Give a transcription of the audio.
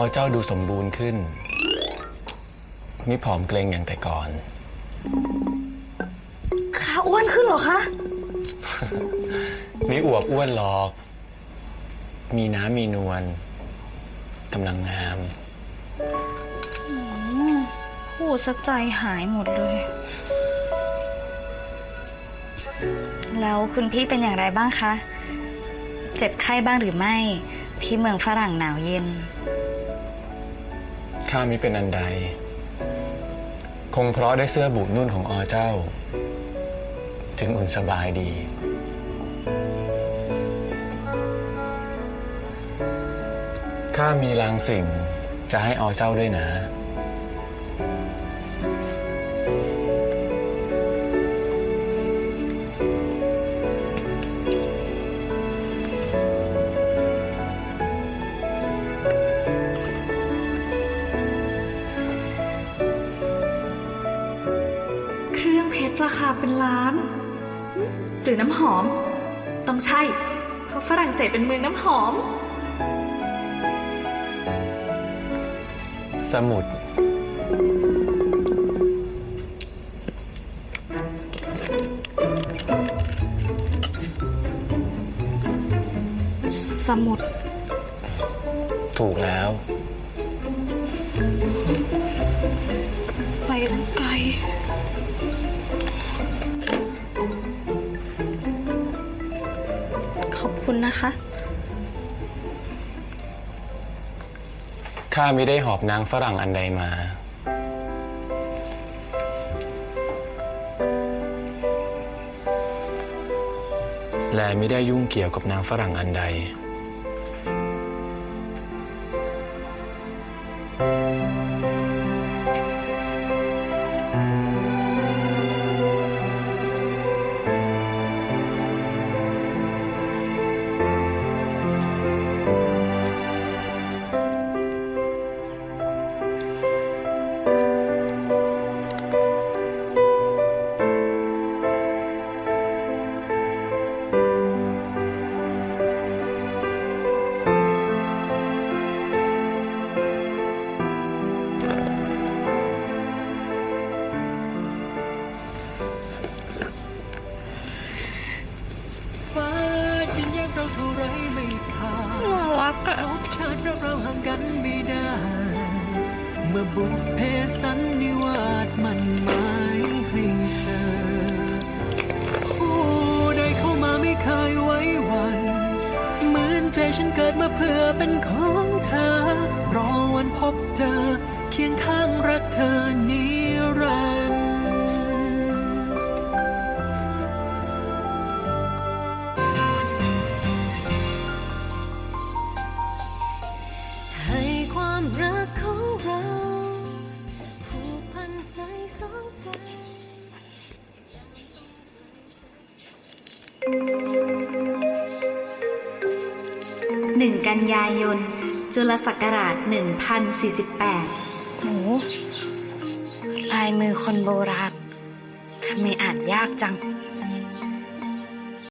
อเจ้าดูสมบูรณ์ขึ้น ไม่ผอมเกรงอย่างแต่ก่อน ขาอ้วนขึ้นเหรอคะ ไม่อวบอ้วนหรอก มีน้ำมีนวลกำลังงามพูดซะใจหายหมดเลย แล้วคุณพี่เป็นอย่างไรบ้างคะ เจ็บไข้บ้างหรือไม่ ที่เมืองฝรั่งหนาวเย็น ข้ามิเป็นอันใด คงเพราะได้เสื้อบูดนุ่นของอเจ้า จึงอุ่นสบายดี ข้ามีลางสิ่งจะให้อเจ้าด้วยนะ รื่องเพชรราคาเป็นล้าน หรือน้ำหอม ต้องใช่ เพราะฝรั่งเศสเป็นเมืองน้ำหอม สมุด สมุด ถูกแล้ว คุณนะคะ ข้าไม่ได้หอบนางฝรั่งอันใดมา และไม่ได้ยุ่งเกี่ยวกับนางฝรั่งอันใด น่ารักชาติเราเราห่างกันไม่ได้ เมื่อบุพเพสันนิวาสมันหมายให้เจอ ผู้ใดเข้ามาไม่เคยไว้วัน เหมือนใจฉันเกิดมาเพื่อเป็นของเธอ รอวันพบเจอเคียงข้างรักเธอนิรันดร์ ใจสองใจหนึ่งกันยายน จุลศักราช 1048โหลายมือคนโบราณทำไมอ่านยากจัง